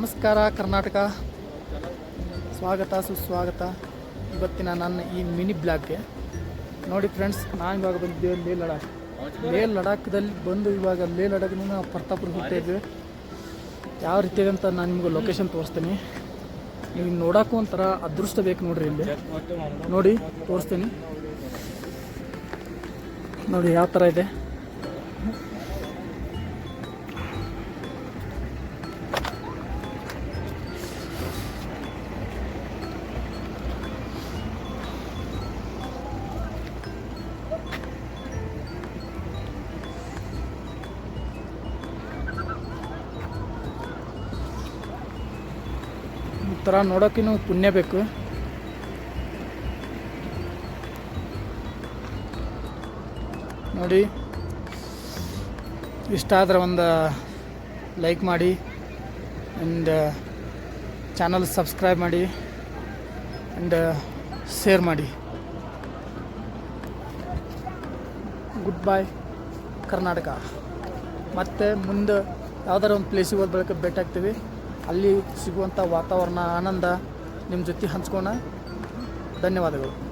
ನಮಸ್ಕಾರ ಕರ್ನಾಟಕ. ಸ್ವಾಗತ, ಸುಸ್ವಾಗತ. ಇವತ್ತಿನ ನನ್ನ ಈ ಮಿನಿ ಬ್ಲಾಗ್ಗೆ. ನೋಡಿ ಫ್ರೆಂಡ್ಸ್, ನಾನು ಇವಾಗ ಬಂದಿದ್ದೇವೆ ಲೇ ಲಡಾಖ್. ಲೇ ಲಡಾಖ್ದಲ್ಲಿ ಬಂದು ಇವಾಗ ಲೇ ಲಡಾಖ್ನ ನಾವು ಪರ್ತಾಪುರ ಯಾವ ರೀತಿ ಇದೆ ಅಂತ ನಾನು ನಿಮ್ಗೆ ಲೊಕೇಶನ್ ತೋರಿಸ್ತೀನಿ. ನೀವು ನೋಡೋಕ್ಕೂ ಒಂಥರ ಅದೃಷ್ಟ ಬೇಕು ನೋಡ್ರಿ ಇಲ್ಲಿ. ನೋಡಿ, ತೋರಿಸ್ತೀನಿ. ನೋಡಿ, ಯಾವ ಥರ ಇದೆ. ಈ ಥರ ನೋಡೋಕ್ಕಿನ್ನೂ ಪುಣ್ಯ ಬೇಕು. ನೋಡಿ, ಇಷ್ಟ ಆದರೆ ಒಂದು ಲೈಕ್ ಮಾಡಿ ಆ್ಯಂಡ್ ಚಾನಲ್ ಸಬ್ಸ್ಕ್ರೈಬ್ ಮಾಡಿ ಆ್ಯಂಡ್ ಶೇರ್ ಮಾಡಿ. Good bye Karnataka. ಮತ್ತು ಮುಂದೆ ಯಾವ್ದಾರ ಒಂದು ಪ್ಲೇಸಿಗೆ ಹೋದ ಬಳಿಕ ಭೇಟಿ ಆಗ್ತೀವಿ. ಅಲ್ಲಿ ಸಿಗುವಂಥ ವಾತಾವರಣ ಆನಂದ ನಿಮ್ಮ ಜೊತೆ ಹಂಚ್ಕೋಣ ಧನ್ಯವಾದಗಳು.